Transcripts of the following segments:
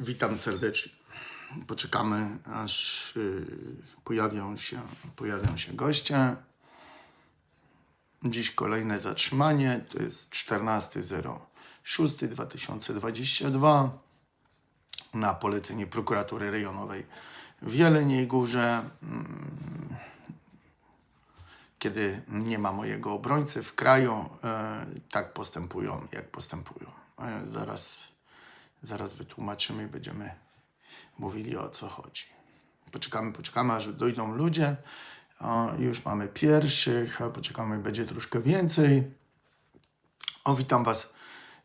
Witam serdecznie. Poczekamy, aż y, pojawią się, pojawią się goście. Dziś kolejne zatrzymanie. To jest 14.06.2022 na polecenie prokuratury rejonowej w Jeleniej Górze. Mm, Kiedy nie ma mojego obrońcy w kraju, e, tak postępują, jak postępują. E, Zaraz, zaraz wytłumaczymy i będziemy mówili o co chodzi. Poczekamy, poczekamy, aż dojdą ludzie. O, już mamy pierwszych, poczekamy, będzie troszkę więcej. O, witam Was.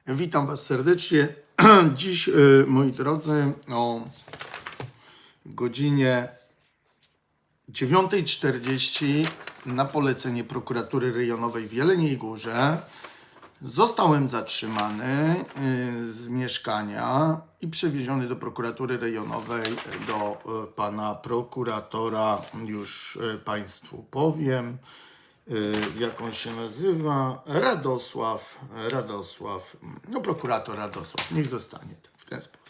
Witam Was serdecznie. Dziś, y, moi drodzy, o godzinie 9.40 na polecenie prokuratury rejonowej w Jeleniej Górze zostałem zatrzymany y, z mieszkania i przewieziony do prokuratury rejonowej do y, pana prokuratora. Już y, Państwu powiem, jak on się nazywa. Radosław, Radosław, no prokurator Radosław, niech zostanie w ten sposób.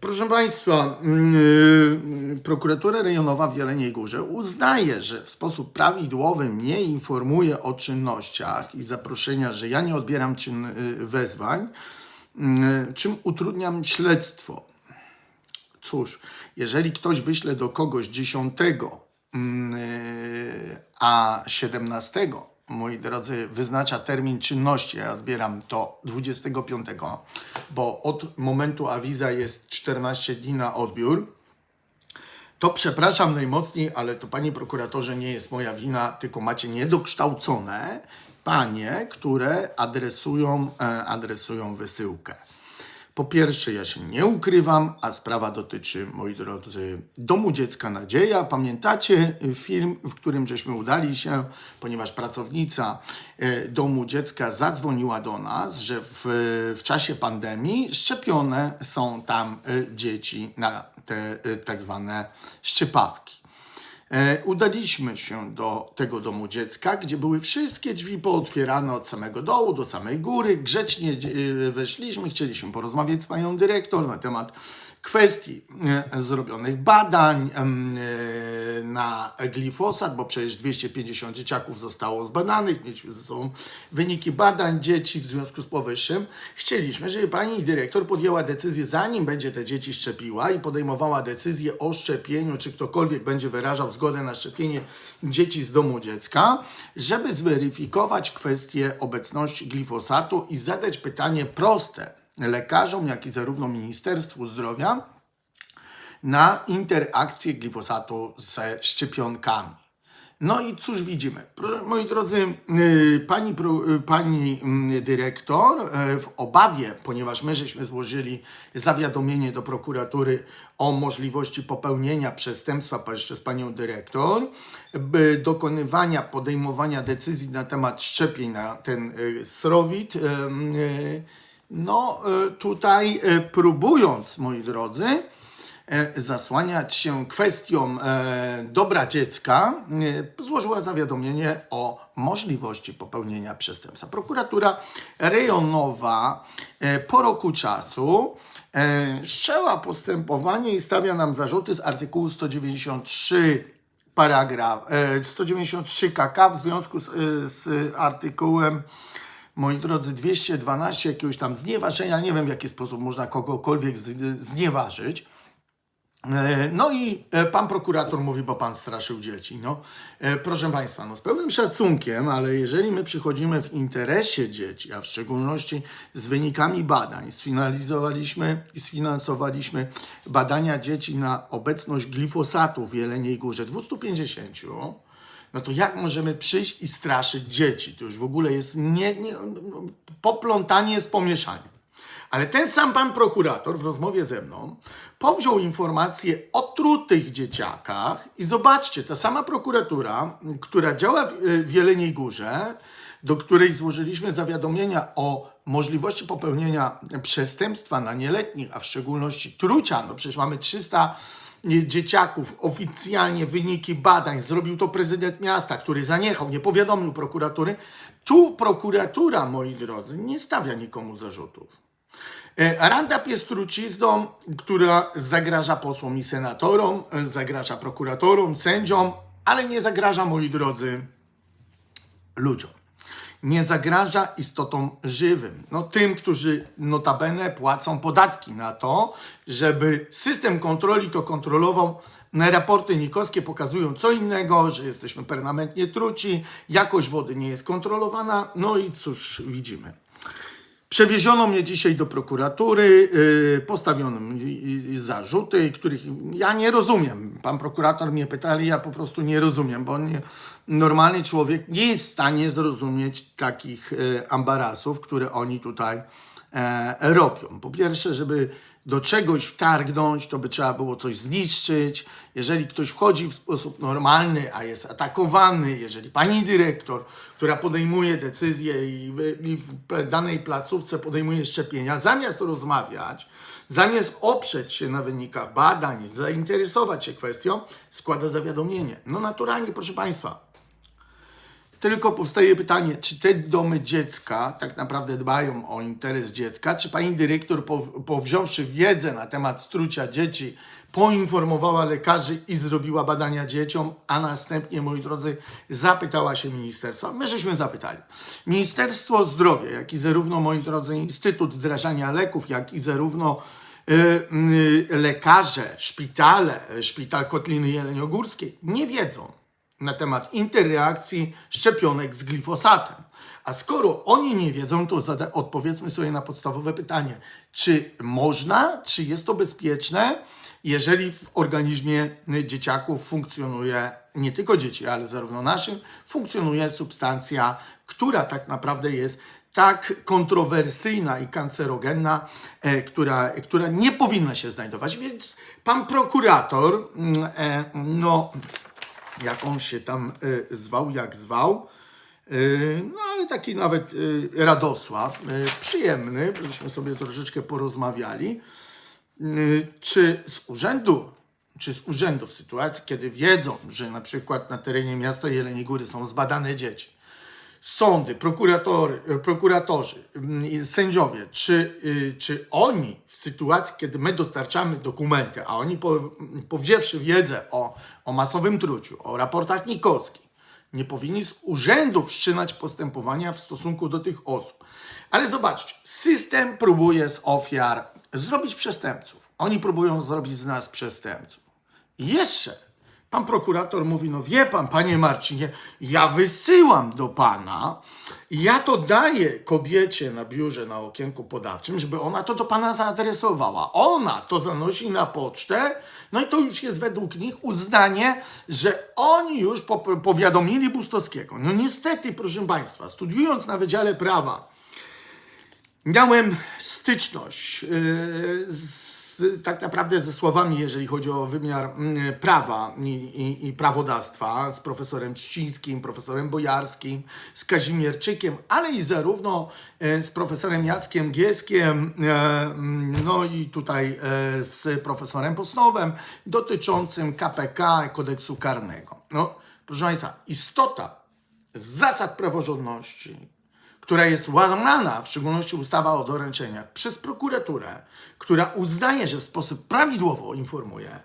Proszę Państwa, yy, prokuratura rejonowa w Jeleniej Górze uznaje, że w sposób prawidłowy mnie informuje o czynnościach i zaproszenia, że ja nie odbieram czyn, yy, wezwań, yy, czym utrudniam śledztwo. Cóż, jeżeli ktoś wyśle do kogoś 10, yy, a 17, moi drodzy, wyznacza termin czynności, ja odbieram to 25, bo od momentu awiza jest 14 dni na odbiór, to przepraszam najmocniej, ale to panie prokuratorze nie jest moja wina, tylko macie niedokształcone panie, które adresują, e, adresują wysyłkę. Po pierwsze, ja się nie ukrywam, a sprawa dotyczy, moi drodzy, Domu Dziecka Nadzieja. Pamiętacie y, film, w którym żeśmy udali się, ponieważ pracownica e, Domu Dziecka zadzwoniła do nas, że w, w czasie pandemii szczepione są tam e, dzieci na te tak zwane szczepawki. E, Udaliśmy się do tego domu dziecka, gdzie były wszystkie drzwi pootwierane od samego dołu do samej góry. Grzecznie e, weszliśmy, chcieliśmy porozmawiać z panią dyrektor na temat kwestii e, zrobionych badań e, na glifosat, bo przecież 250 dzieciaków zostało zbadanych, mieliśmy ze sobą wyniki badań dzieci w związku z powyższym. Chcieliśmy, żeby pani dyrektor podjęła decyzję, zanim będzie te dzieci szczepiła i podejmowała decyzję o szczepieniu, czy ktokolwiek będzie wyrażał zgodę na szczepienie dzieci z domu dziecka, żeby zweryfikować kwestię obecności glifosatu i zadać pytanie proste lekarzom, jak i zarówno Ministerstwu Zdrowia na interakcję glifosatu ze szczepionkami. No i cóż widzimy? Moi drodzy, yy, pani, yy, pani mm, dyrektor, yy, w obawie, ponieważ my żeśmy złożyli zawiadomienie do prokuratury o możliwości popełnienia przestępstwa przez panią dyrektor, dokonywania, podejmowania decyzji na temat szczepień na ten srowit, no y, tutaj y, próbując, moi drodzy, e, zasłaniać się kwestią e, dobra dziecka, e, złożyła zawiadomienie o możliwości popełnienia przestępstwa. Prokuratura rejonowa e, po roku czasu e, wszczęła postępowanie i stawia nam zarzuty z artykułu 193 paragraf e, 193 KK w związku z, e, z artykułem moi drodzy, 212 jakiegoś tam znieważenia, nie wiem w jaki sposób można kogokolwiek znieważyć. E, No i e, pan prokurator mówi, bo pan straszył dzieci. No, e, proszę Państwa, no z pełnym szacunkiem, ale jeżeli my przychodzimy w interesie dzieci, a w szczególności z wynikami badań, sfinalizowaliśmy i sfinansowaliśmy badania dzieci na obecność glifosatu w Jeleniej Górze 250, no to jak możemy przyjść i straszyć dzieci? To już w ogóle jest nie, nie, poplątanie z pomieszaniem. Ale ten sam pan prokurator w rozmowie ze mną powziął informacje o trutych dzieciakach i zobaczcie, ta sama prokuratura, która działa w, w Jeleniej Górze, do której złożyliśmy zawiadomienia o możliwości popełnienia przestępstwa na nieletnich, a w szczególności trucia, no przecież mamy 300 dzieciaków, oficjalnie wyniki badań, zrobił to prezydent miasta, który zaniechał, nie powiadomił prokuratury. Tu prokuratura, moi drodzy, nie stawia nikomu zarzutów. E, Roundup jest trucizną, która zagraża posłom i senatorom, e, zagraża prokuratorom, sędziom, ale nie zagraża, moi drodzy, ludziom. Nie zagraża istotom żywym. No tym, którzy notabene płacą podatki na to, żeby system kontroli to kontrolował. Raporty nikoskie pokazują co innego, że jesteśmy permanentnie truci, jakość wody nie jest kontrolowana. No i cóż widzimy. Przewieziono mnie dzisiaj do prokuratury, yy, postawiono mi zarzuty, których ja nie rozumiem. Pan prokurator mnie pytali, ja po prostu nie rozumiem, bo nie, normalny człowiek nie jest w stanie zrozumieć takich yy, ambarasów, które oni tutaj e, robią. Po pierwsze, żeby do czegoś wtargnąć, to by trzeba było coś zniszczyć. Jeżeli ktoś wchodzi w sposób normalny, a jest atakowany, jeżeli pani dyrektor, która podejmuje decyzję i w danej placówce podejmuje szczepienia, zamiast rozmawiać, zamiast oprzeć się na wynikach badań, zainteresować się kwestią, składa zawiadomienie. No naturalnie, proszę Państwa, tylko powstaje pytanie, czy te domy dziecka tak naprawdę dbają o interes dziecka? Czy pani dyrektor, po, powziąwszy wiedzę na temat strucia dzieci, poinformowała lekarzy i zrobiła badania dzieciom, a następnie, moi drodzy, zapytała się ministerstwa? My żeśmy zapytali. Ministerstwo Zdrowia, jak i zarówno, moi drodzy, Instytut Wdrażania Leków, jak i zarówno y, y, lekarze, szpitale, szpital Kotliny Jeleniogórskiej nie wiedzą, na temat interreakcji szczepionek z glifosatem. A skoro oni nie wiedzą, to odpowiedzmy sobie na podstawowe pytanie: czy można, czy jest to bezpieczne, jeżeli w organizmie dzieciaków funkcjonuje, nie tylko dzieci, ale zarówno naszym, funkcjonuje substancja, która tak naprawdę jest tak kontrowersyjna i kancerogenna, e, która, która nie powinna się znajdować. Więc pan prokurator, mm, e, no jak on się tam y, zwał, jak zwał. Y, no ale taki nawet y, Radosław, przyjemny, żeśmy sobie troszeczkę porozmawiali. Czy z urzędu, czy z urzędu w sytuacji, kiedy wiedzą, że na przykład na terenie miasta Jeleniej Góry są zbadane dzieci, sądy, e, prokuratorzy, mm, sędziowie, czy, y, czy oni w sytuacji, kiedy my dostarczamy dokumenty, a oni po, powziewszy wiedzę o, o masowym truciu, o raportach Nikolskich, nie powinni z urzędu wszczynać postępowania w stosunku do tych osób. Ale zobaczcie, system próbuje z ofiar zrobić przestępców. Oni próbują zrobić z nas przestępców. Jeszcze Pan prokurator mówi, no wie pan, panie Marcinie, ja wysyłam do pana, ja to daję kobiecie na biurze, na okienku podawczym, żeby ona to do pana zaadresowała. Ona to zanosi na pocztę, no i to już jest według nich uznanie, że oni już po, powiadomili Bustowskiego. No niestety, proszę państwa, studiując na Wydziale Prawa, miałem styczność yy, tak naprawdę ze słowami, jeżeli chodzi o wymiar mm, prawa i, i, i prawodawstwa, z profesorem Czcińskim, profesorem Bojarskim, z Kazimierczykiem, ale i zarówno e, z profesorem Jackiem Gieskiem, e, mm, no i tutaj e, z profesorem Posnowem, dotyczącym KPK, kodeksu karnego. No, proszę Państwa, istota zasad praworządności, która jest łamana, w szczególności ustawa o doręczeniach, przez prokuraturę, która uznaje, że w sposób prawidłowo informuje,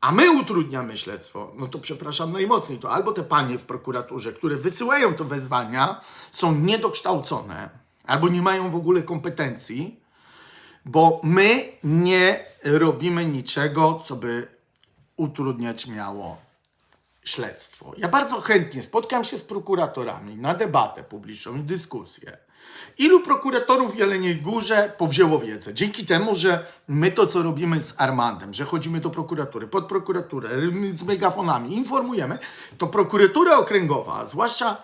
a my utrudniamy śledztwo, no to przepraszam najmocniej, to albo te panie w prokuraturze, które wysyłają te wezwania, są niedokształcone, albo nie mają w ogóle kompetencji, bo my nie robimy niczego, co by utrudniać miało śledztwo. Ja bardzo chętnie spotkam się z prokuratorami na debatę publiczną i dyskusję. Ilu prokuratorów w Jeleniej Górze powzięło wiedzę? Dzięki temu, że my to, co robimy z Armandem, że chodzimy do prokuratury, pod prokuraturę, z megafonami, informujemy, to prokuratura okręgowa, zwłaszcza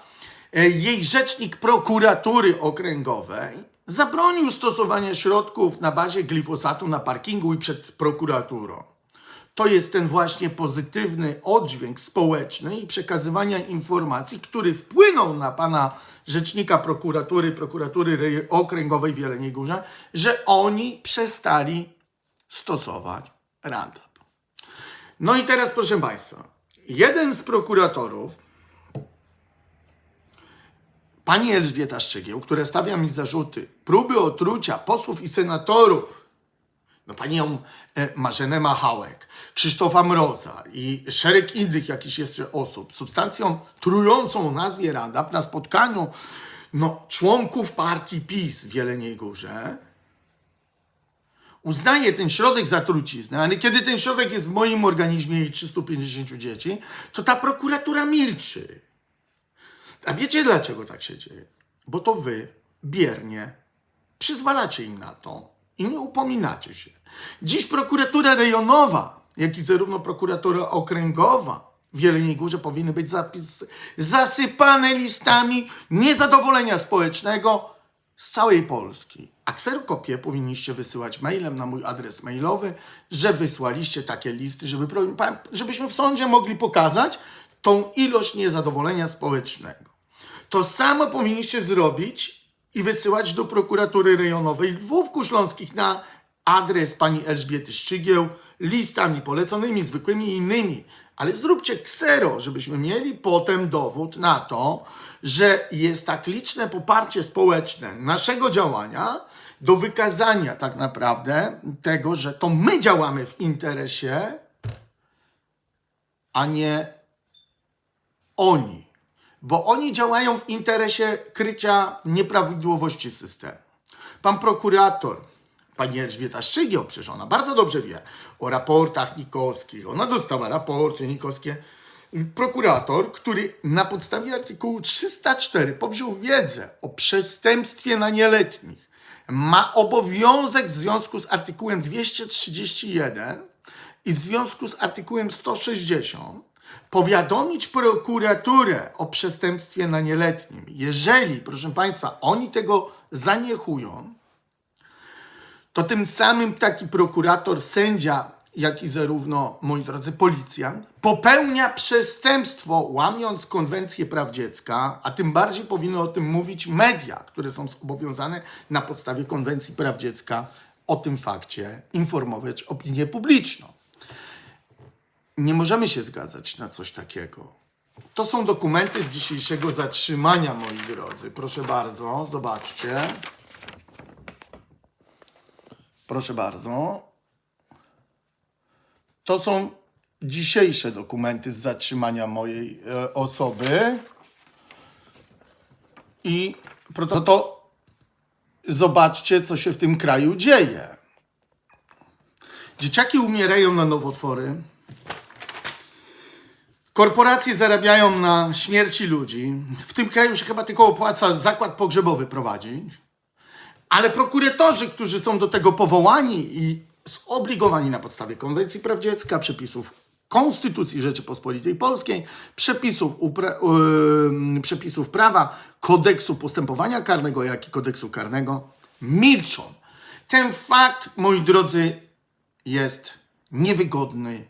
e, jej rzecznik prokuratury okręgowej, zabronił stosowania środków na bazie glifosatu na parkingu i przed prokuraturą to jest ten właśnie pozytywny oddźwięk społeczny i przekazywania informacji, który wpłynął na pana rzecznika prokuratury, prokuratury okręgowej w Jeleniej Górze, że oni przestali stosować Roundup. No i teraz, proszę Państwa, jeden z prokuratorów pani Elżbieta Szczygieł, która stawia mi zarzuty próby otrucia posłów i senatorów, no panią e, Marzenę Machałek, Krzysztofa Mroza i szereg innych jakichś jeszcze osób substancją trującą nazwie Radap na spotkaniu no, członków partii PiS w Jeleniej Górze, uznaje ten środek za truciznę, ale kiedy ten środek jest w moim organizmie i 350 dzieci, to ta prokuratura milczy. A wiecie dlaczego tak się dzieje? Bo to wy biernie przyzwalacie im na to i nie upominacie się. Dziś prokuratura rejonowa, jak i zarówno prokuratura okręgowa w Jeleniej Górze powinny być zapis, zasypane listami niezadowolenia społecznego z całej Polski. A kserokopie powinniście wysyłać mailem na mój adres mailowy, że wysłaliście takie listy, żeby, żebyśmy w sądzie mogli pokazać tą ilość niezadowolenia społecznego. To samo powinniście zrobić i wysyłać do prokuratury rejonowej Lwówku Śląskich na adres pani Elżbiety Szczygieł, listami poleconymi, zwykłymi i innymi. Ale zróbcie ksero, żebyśmy mieli potem dowód na to, że jest tak liczne poparcie społeczne naszego działania do wykazania tak naprawdę tego, że to my działamy w interesie, a nie oni, bo oni działają w interesie krycia nieprawidłowości systemu. Pan prokurator, pani Elżbieta Szczygieł, przecież ona bardzo dobrze wie o raportach nikowskich, ona dostała raporty nikowskie. Prokurator, który na podstawie artykułu 304 powziął wiedzę o przestępstwie na nieletnich, ma obowiązek w związku z artykułem 231 i w związku z artykułem 160 powiadomić prokuraturę o przestępstwie na nieletnim. Jeżeli, proszę Państwa, oni tego zaniechują, to tym samym taki prokurator, sędzia, jak i zarówno, moi drodzy, policjant, popełnia przestępstwo, łamiąc konwencję praw dziecka, a tym bardziej powinny o tym mówić media, które są zobowiązane na podstawie konwencji praw dziecka o tym fakcie informować opinię publiczną. Nie możemy się zgadzać na coś takiego. To są dokumenty z dzisiejszego zatrzymania, moi drodzy. Proszę bardzo, zobaczcie. Proszę bardzo. To są dzisiejsze dokumenty z zatrzymania mojej e, osoby. I proto to zobaczcie, co się w tym kraju dzieje. Dzieciaki umierają na nowotwory. Korporacje zarabiają na śmierci ludzi. W tym kraju się chyba tylko opłaca zakład pogrzebowy prowadzić. Ale prokuratorzy, którzy są do tego powołani i zobligowani na podstawie Konwencji Praw Dziecka, przepisów Konstytucji Rzeczypospolitej Polskiej, przepisów, yy, przepisów prawa, kodeksu postępowania karnego, jak i kodeksu karnego, milczą. Ten fakt, moi drodzy, jest niewygodny,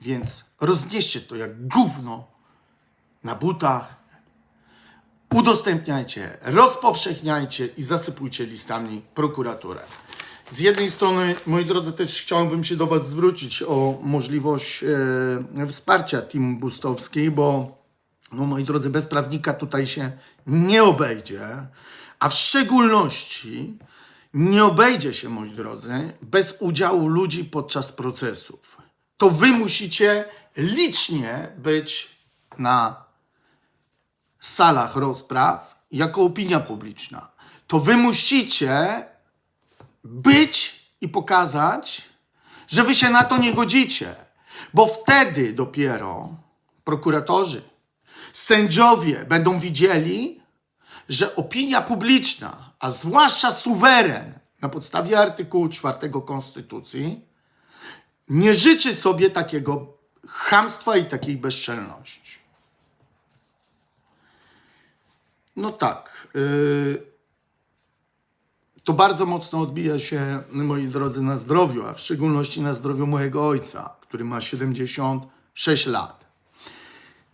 więc roznieście to jak gówno na butach, udostępniajcie, rozpowszechniajcie i zasypujcie listami prokuraturę. Z jednej strony, moi drodzy, też chciałbym się do Was zwrócić o możliwość e, wsparcia Team Boostowskiej, bo, no, moi drodzy, bez prawnika tutaj się nie obejdzie, a w szczególności nie obejdzie się, moi drodzy, bez udziału ludzi podczas procesów. To Wy musicie licznie być na salach rozpraw jako opinia publiczna. To wy musicie być i pokazać, że wy się na to nie godzicie, bo wtedy dopiero prokuratorzy, sędziowie będą widzieli, że opinia publiczna, a zwłaszcza suweren na podstawie artykułu 4 Konstytucji, nie życzy sobie takiego chamstwa i takiej bezczelności. No tak. yy, To bardzo mocno odbija się, moi drodzy, na zdrowiu, a w szczególności na zdrowiu mojego ojca, który ma 76 lat.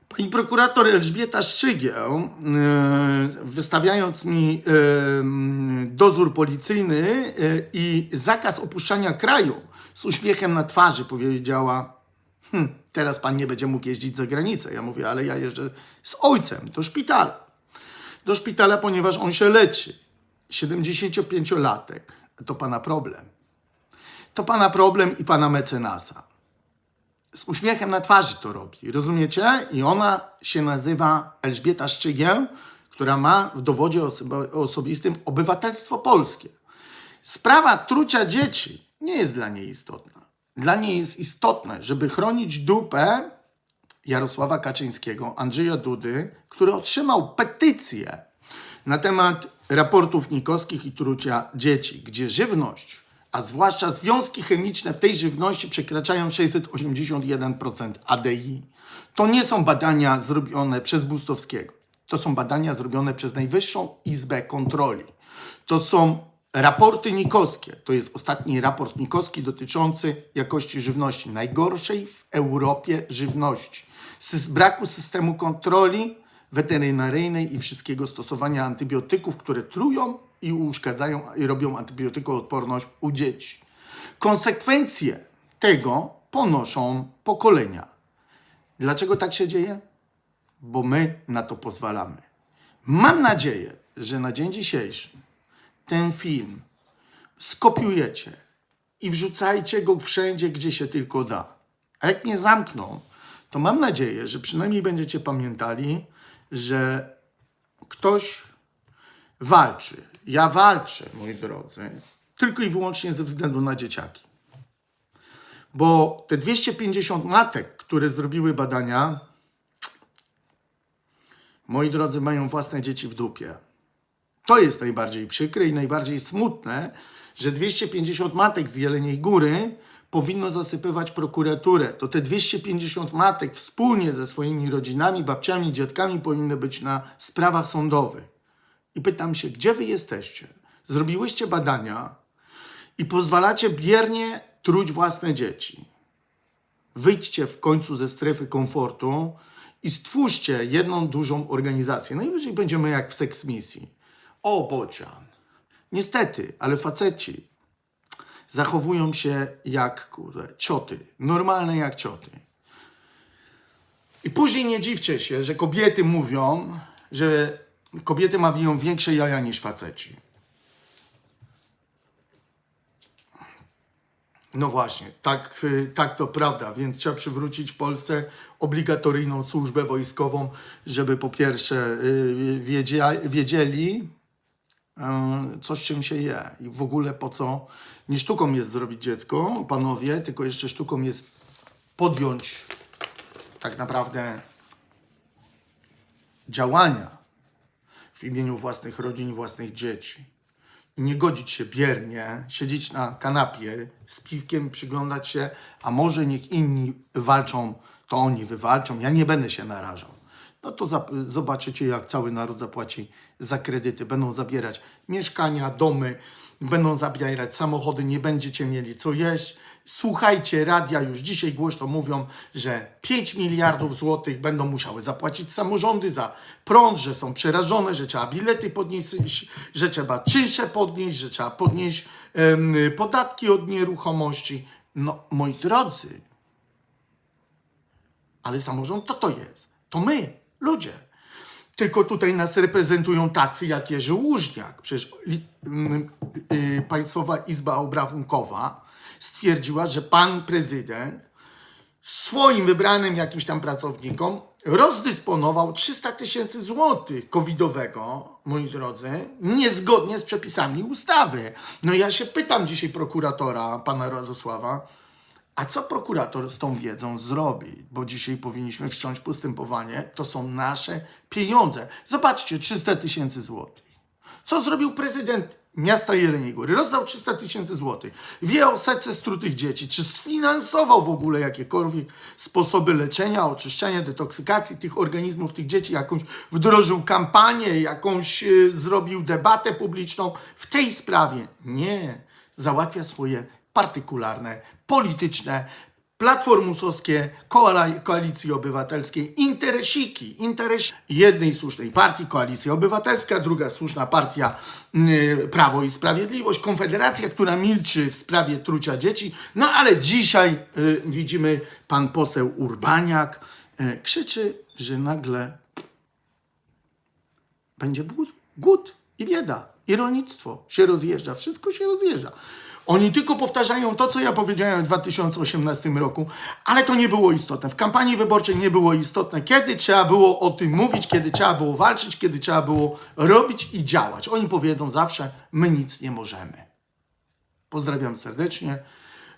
Pani prokurator Elżbieta Szczygieł, yy, wystawiając mi yy, dozór policyjny i zakaz opuszczania kraju z uśmiechem na twarzy, powiedziała: hm, Teraz pan nie będzie mógł jeździć za granicę. Ja mówię, ale ja jeżdżę z ojcem do szpitala. do szpitala, ponieważ on się leczy. 75-latek. To pana problem. To pana problem i pana mecenasa. Z uśmiechem na twarzy to robi, rozumiecie? I ona się nazywa Elżbieta Szczygieł, która ma w dowodzie osobistym obywatelstwo polskie. Sprawa trucia dzieci nie jest dla niej istotna. Dla niej jest istotne, żeby chronić dupę Jarosława Kaczyńskiego, Andrzeja Dudy, który otrzymał petycję na temat raportów nikowskich i trucia dzieci, gdzie żywność, a zwłaszcza związki chemiczne w tej żywności przekraczają 681% ADI. To nie są badania zrobione przez Bustowskiego. To są badania zrobione przez Najwyższą Izbę Kontroli. To są raporty nikowskie. To jest ostatni raport nikowski dotyczący jakości żywności. Najgorszej w Europie żywności. Z braku systemu kontroli weterynaryjnej i wszystkiego stosowania antybiotyków, które trują i uszkadzają i robią antybiotykoodporność u dzieci. Konsekwencje tego ponoszą pokolenia. Dlaczego tak się dzieje? Bo my na to pozwalamy. Mam nadzieję, że na dzień dzisiejszy ten film skopiujecie i wrzucajcie go wszędzie, gdzie się tylko da. A jak mnie zamkną, to mam nadzieję, że przynajmniej będziecie pamiętali, że ktoś walczy. Ja walczę, moi drodzy, tylko i wyłącznie ze względu na dzieciaki. Bo te 250 matek, które zrobiły badania, moi drodzy, mają własne dzieci w dupie. To jest najbardziej przykre i najbardziej smutne, że 250 matek z Jeleniej Góry powinno zasypywać prokuraturę. To te 250 matek wspólnie ze swoimi rodzinami, babciami, dziadkami powinny być na sprawach sądowych. I pytam się, gdzie wy jesteście? Zrobiłyście badania i pozwalacie biernie truć własne dzieci. Wyjdźcie w końcu ze strefy komfortu i stwórzcie jedną dużą organizację. Najwyżej będziemy jak w seksmisji. O, bocian. Niestety, ale faceci zachowują się jak kurde, cioty. Normalne jak cioty. I później nie dziwcie się, że kobiety mówią, że kobiety mają większe jaja niż faceci. No właśnie, tak, tak to prawda, więc trzeba przywrócić w Polsce obligatoryjną służbę wojskową, żeby po pierwsze y, wiedzieli, y, co z czym się je i w ogóle po co. Nie sztuką jest zrobić dziecko, panowie, tylko jeszcze sztuką jest podjąć tak naprawdę działania w imieniu własnych rodzin, własnych dzieci. I nie godzić się biernie, siedzieć na kanapie z piwkiem, przyglądać się, a może niech inni walczą, to oni wywalczą, ja nie będę się narażał. No to zobaczycie, jak cały naród zapłaci za kredyty. Będą zabierać mieszkania, domy, będą zabierać samochody, nie będziecie mieli co jeść. Słuchajcie, radia już dzisiaj głośno mówią, że 5 miliardów złotych będą musiały zapłacić samorządy za prąd, że są przerażone, że trzeba bilety podnieść, że trzeba czynsze podnieść, że trzeba podnieść podatki od nieruchomości. No, moi drodzy, ale samorząd to to jest. To my, ludzie. Tylko tutaj nas reprezentują tacy jak Jerzy Łużniak. Przecież li- mm, y, Państwowa Izba Obrachunkowa stwierdziła, że pan prezydent swoim wybranym jakimś tam pracownikom rozdysponował 300 tysięcy złotych covidowego, moi drodzy, niezgodnie z przepisami ustawy. No ja się pytam dzisiaj prokuratora, pana Radosława, a co prokurator z tą wiedzą zrobi? Bo dzisiaj powinniśmy wszcząć postępowanie. To są nasze pieniądze. Zobaczcie, 300 tysięcy złotych. Co zrobił prezydent miasta Jeleniej Góry? Rozdał 300 tysięcy złotych. Wie o setce strutych dzieci. Czy sfinansował w ogóle jakiekolwiek sposoby leczenia, oczyszczenia, detoksykacji tych organizmów, tych dzieci? Jakąś wdrożył kampanię, jakąś y, zrobił debatę publiczną w tej sprawie? Nie. Załatwia swoje partykularne, polityczne, platformusowskie, koalicji obywatelskiej, interesiki, interes jednej słusznej partii, koalicja obywatelska, druga słuszna partia y, Prawo i Sprawiedliwość, Konfederacja, która milczy w sprawie trucia dzieci, no ale dzisiaj y, widzimy pan poseł Urbaniak y, krzyczy, że nagle będzie głód, głód i bieda. I rolnictwo się rozjeżdża, wszystko się rozjeżdża. Oni tylko powtarzają to, co ja powiedziałem w 2018 roku, ale to nie było istotne. W kampanii wyborczej nie było istotne, kiedy trzeba było o tym mówić, kiedy trzeba było walczyć, kiedy trzeba było robić i działać. Oni powiedzą zawsze, my nic nie możemy. Pozdrawiam serdecznie.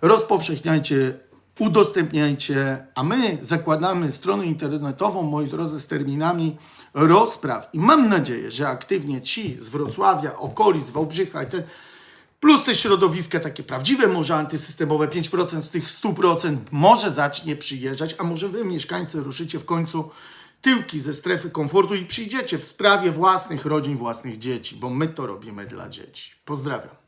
Rozpowszechniajcie, udostępniajcie, a my zakładamy stronę internetową, moi drodzy, z terminami rozpraw. I mam nadzieję, że aktywnie ci z Wrocławia, okolic, Wałbrzycha i ten, plus te środowiska takie prawdziwe, może antysystemowe, 5% z tych 100% może zacznie przyjeżdżać, a może wy, mieszkańcy, ruszycie w końcu tyłki ze strefy komfortu i przyjdziecie w sprawie własnych rodzin, własnych dzieci, bo my to robimy dla dzieci. Pozdrawiam.